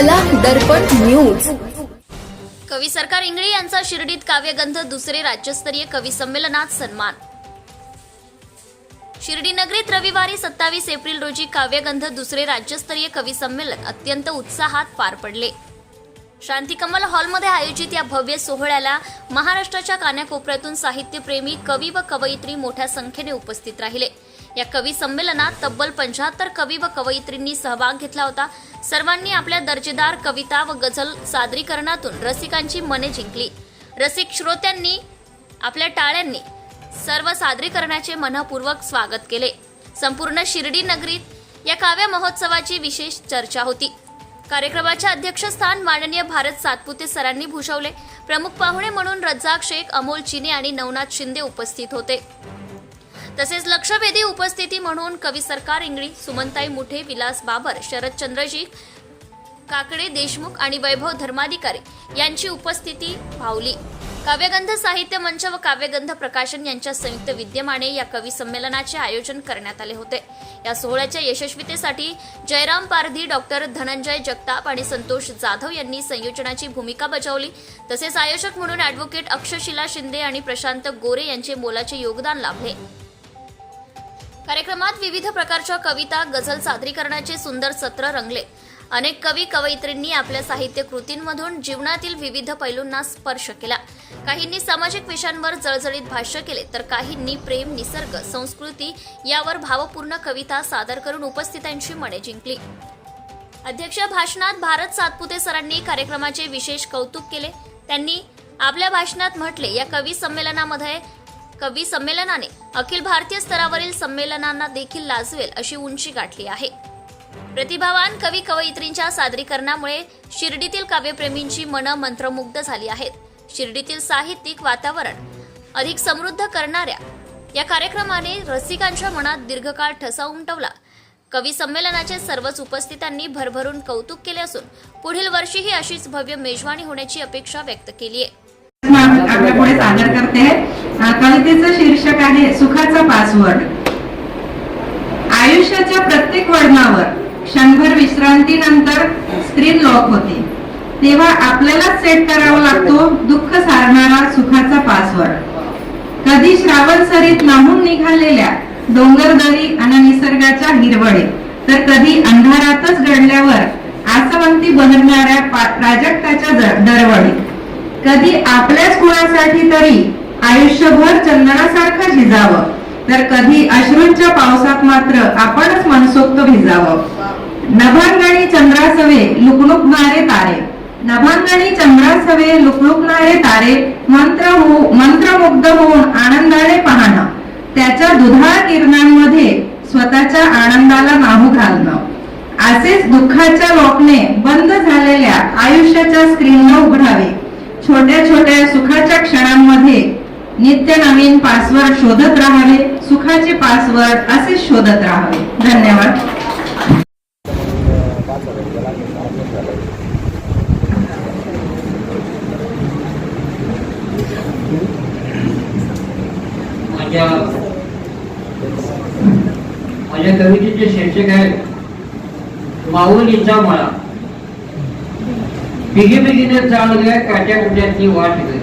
कला दर्पण न्यूज कवी सरकार इंगळे यांचा शिर्डीत काव्यगंध दुसरे राज्यस्तरीय कवी संमेलनात सन्मान. शिर्डी नगरीत रविवारी सत्तावीस एप्रिल रोजी काव्यगंध दुसरे राज्यस्तरीय कवी संमेलन अत्यंत उत्साहात पार पडले. शांतिकमल हॉलमध्ये आयोजित या भव्य सोहळ्याला महाराष्ट्राच्या कानाकोपऱ्यातून साहित्यप्रेमी कवी व कवयित्री मोठ्या संख्येने उपस्थित राहिले. या कवी संमेलनात तब्बल पंच्याहत्तर कवी व कवयित्रींनी सहभाग घेतला होता. सर्वांनी आपल्या दर्जेदार कविता व गझल सादरीकरणातून रसिकांची मने जिंकली. रसिक श्रोत्यांनी आपल्या टाळ्यांनी सर्व सादरीकरणाचे मनपूर्वक स्वागत केले. संपूर्ण शिर्डी नगरीत या काव्य महोत्सवाची विशेष चर्चा होती. कार्यक्रमाचे अध्यक्षस्थान माननीय भारत सातपुते सरांनी भूषवले. प्रमुख पाहुणे म्हणून रज्जाक शेख अमोल चिने आणि नवनाथ शिंदे उपस्थित होते. तसेच लक्षवेधी उपस्थिती म्हणून कवी सरकार इंगळी सुमनताई मुठे विलास बाबर शरदचंद्रजी काकडे देशमुख आणि वैभव धर्माधिकारी यांची उपस्थिती भावली. काव्यगंध साहित्य मंच व काव्यगंध प्रकाशन यांच्या संयुक्त विद्यमाने या कवी संमेलनाचे आयोजन करण्यात आले होते. या सोहळ्याच्या यशस्वीतेसाठी जयराम पारधी डॉक्टर धनंजय जगताप आणि संतोष जाधव यांनी संयोजनाची भूमिका बजावली. तसेच आयोजक म्हणून ॲडव्होकेट अक्षशिला शिंदे आणि प्रशांत गोरे यांचे मोलाचे योगदान लाभले. कार्यक्रमात विविध प्रकारच्या कविता गझल सादरीकरणाचे सुंदर सत्र रंगले. अनेक कवी कवयित्रींनी आपल्या साहित्य कृतींमधून जीवनातील विविध पैलूंना स्पर्श केला. काहींनी सामाजिक विषयांवर जळजळीत भाष्य केले तर काहींनी प्रेम निसर्ग संस्कृती यावर भावपूर्ण कविता सादर करून उपस्थितांची मने जिंकली. अध्यक्ष भाषणात भारत सातपुते सरांनी कार्यक्रमाचे विशेष कौतुक केले. त्यांनी आपल्या भाषणात म्हटले या कवी संमेलनामध्ये कवी संमेलनाने अखिल भारतीय स्तरावरील संमेलनांना देखील लाजवेल अशी उंची गाठली आहे. प्रतिभावान कवी कवयित्रींच्या सादरीकरणामुळे शिर्डीतील काव्यप्रेमींची मनं मंत्रमुग्ध झाली आहेत. शिर्डीतील साहित्यिक वातावरण अधिक समृद्ध करणाऱ्या या कार्यक्रमाने रसिकांच्या मनात दीर्घकाळ ठसा उमटवला. कवी संमेलनाचे सर्वच उपस्थितांनी भरभरून कौतुक केले असून पुढील वर्षीही अशीच भव्य मेजवानी होण्याची अपेक्षा व्यक्त केली आहे. आपल्या पुढे सादर करते. कवितेचं शीर्षक आहे सुखाचा पासवर्ड आयुष्याच्या प्रत्येक वळणावर क्षणभर विश्रांतीनंतर स्क्रीन लॉक होते. तेव्हा आपल्यालाच सेट करावा लागतो दुःख सारणारा सुखाचा पासवर्ड कधी श्रावण सरीत नाहून निघालेल्या डोंगरदरी आणि निसर्गाच्या हिरवळे तर कधी अंधारातच घडल्यावर आसवंती बहरणाऱ्या प्राजक्ताच्या दरवळीत कधी आपल्याच कुणासाठी तरी आयुष्यभर चंदनासारखं झिजावं. तर कधी अश्रूंच्या पावसात मात्र आपणच मनसोक्त भिजावं. नभांगणी चंद्रासवे लुकलुकणारे तारे. नभांगणी चंद्रासवे लुकलुकणारे तारे मंत्र हो मंत्रमुग्ध होऊन आनंदाने पाहणं. त्याच्या दुधाळ किरणांमध्ये स्वतःच्या आनंदाला नाहू घालणं. असेच दुःखाच्या लोकने बंद झालेल्या आयुष्याच्या स्क्रीनला उघडावे. छोट्या छोट्या सुखाच्या क्षणांमध्ये नित्य नवीन पासवर्ड शोधत राहावे सुखाचे पासवर्ड असे शोधत राहावे. धन्यवाद. माझ्या कवितेचे शीर्षक आहे माऊलीचा मळा. बिगी बिगीने चाल गे काट्या कुट्यातली वाट ग.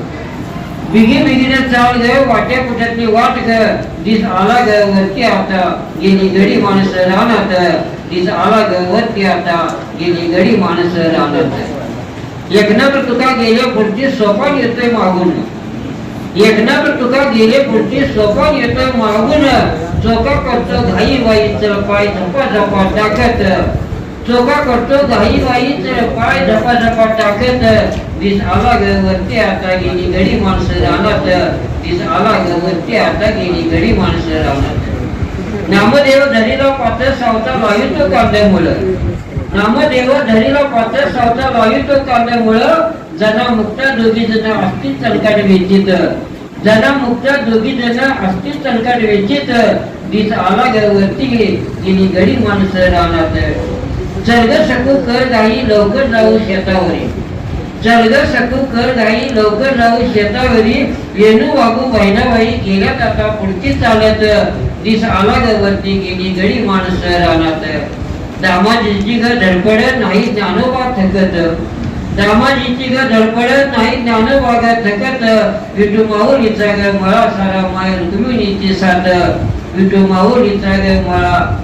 बिगी बिगीने चाल गे वाट्या कुट्यातली वाट ग. दिस आला ग वरती आता गेली गडी माणस रानात. दिस आला ग वरती आता गेली गडी माणस राहणार एकनाथ तुका गेले पुढची सोपान येतोय मागून. एकनाथ तुका गेले पुढची सोपान येतोय मागून. चोका करतो घाई वाईच पाय झपा झपा टाकत. चोका करतो घाई वाईच पाय झपा झपा टाकत दिस आला ग वरती आता गेली गडी माणसं रानात. दिस आला ग वरती आता गेली गडी माणसं रानात. नामदेव धरीला पात्र सावता लावितो कांद्यामुळं. नामदेव धरीला पात्र सावता लावितो कांद्यामुळं. जना मुक्ता दोघी जना असतील चलकाट वेचित. जना मुक्ता दोघी जना असतील चलकाट वेचित. दिस आला ग वरती गेली गडी माणसं रानात. चलग सकू कर दाई लवकर जाऊ शेतावरी. चलग सकू कर दाई लवकर जाऊ शेतावरी. येणू वागू बहिणाबाई गेल्या आता पुढची चालत. दिस आला गवरती गेली गडी माणस रानात. दामाजीची ग धडपड नाही ज्ञानोबा थकत. दामाजीची ग धडपड नाही ज्ञानोबा ग थकत. विटू माऊलीचा ग मळा सारा माय रुक्मिणीची साथ. विटू माऊलीचा ग मळा